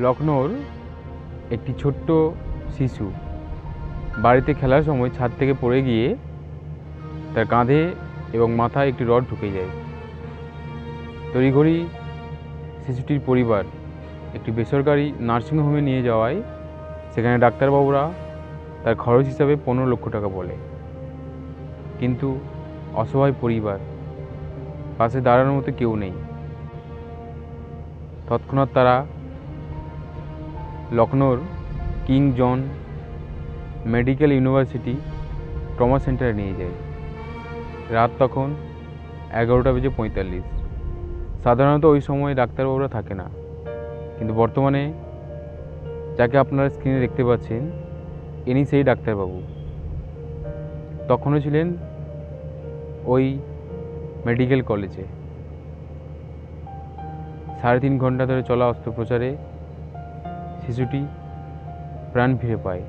লখনৌর একটি ছোট্ট শিশু। বাড়িতে খেলার সময় ছাদ থেকে পড়ে গিয়ে তার কাঁধে এবং মাথায় একটি রড ঢুকে যায়। তড়িঘড়ি শিশুটির পরিবার একটি বেসরকারি নার্সিংহোমে নিয়ে যাওয়ায় সেখানে ডাক্তারবাবুরা তার খরচ হিসাবে পনেরো লক্ষ টাকা বলে। কিন্তু অসহায় পরিবার পাশে দাঁড়ানোর মতো কেউ নেই। তৎক্ষণাৎ তারা লখনৌর King John medical university trauma সেন্টারে নিয়ে যায়। রাত তখন এগারোটা বেজে পঁয়তাল্লিশ। সাধারণত ওই সময় ডাক্তারবাবুরা থাকে না। কিন্তু বর্তমানে যাকে আপনারা স্ক্রিনে দেখতে পাচ্ছেন, ইনি সেই ডাক্তারবাবু। তখনও ছিলেন ওই মেডিকেল কলেজে। সাড়ে তিন ঘণ্টা ধরে চলা অস্ত্রোপচারে শিশুটি প্রাণ ফিরে পায়।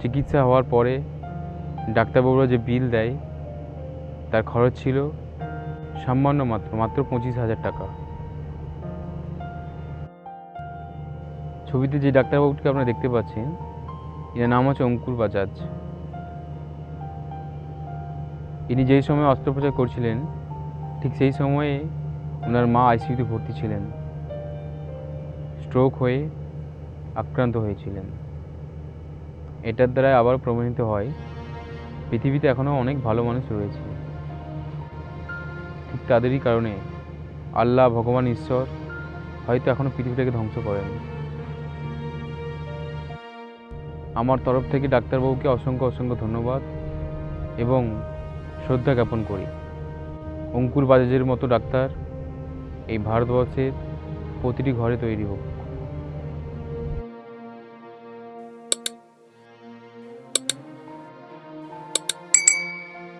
চিকিৎসা হওয়ার পরে ডাক্তারবাবুরা যে বিল দেয়, তার খরচ ছিল সামান্য মাত্র মাত্র পঁচিশ হাজার টাকা। ছবিতে যে ডাক্তারবাবুটিকে আপনারা দেখতে পাচ্ছেন, এর নাম হচ্ছে অঙ্কুর বাজাজ। ইনি যেই সময় অস্ত্রোপচার করছিলেন, ঠিক সেই সময়ে ওনার মা আইসিইউতে ভর্তি ছিলেন। স্ট্রোক হয়ে আক্রান্ত হয়েছিলেন। এটার দ্বারা আবার প্রমাণিত হয়, পৃথিবীতে এখনও অনেক ভালো মানুষ রয়েছে। ঠিক তাদেরই কারণে আল্লাহ, ভগবান, ঈশ্বর হয়তো এখনও পৃথিবীটাকে ধ্বংস করেন। আমার তরফ থেকে ডাক্তারবাবুকে অসংখ্য অসংখ্য ধন্যবাদ এবং শ্রদ্ধা জ্ঞাপন করি। অঙ্কুর বাজাজের মতো ডাক্তার এই ভারতবর্ষের প্রতিটি ঘরে তৈরি হোক।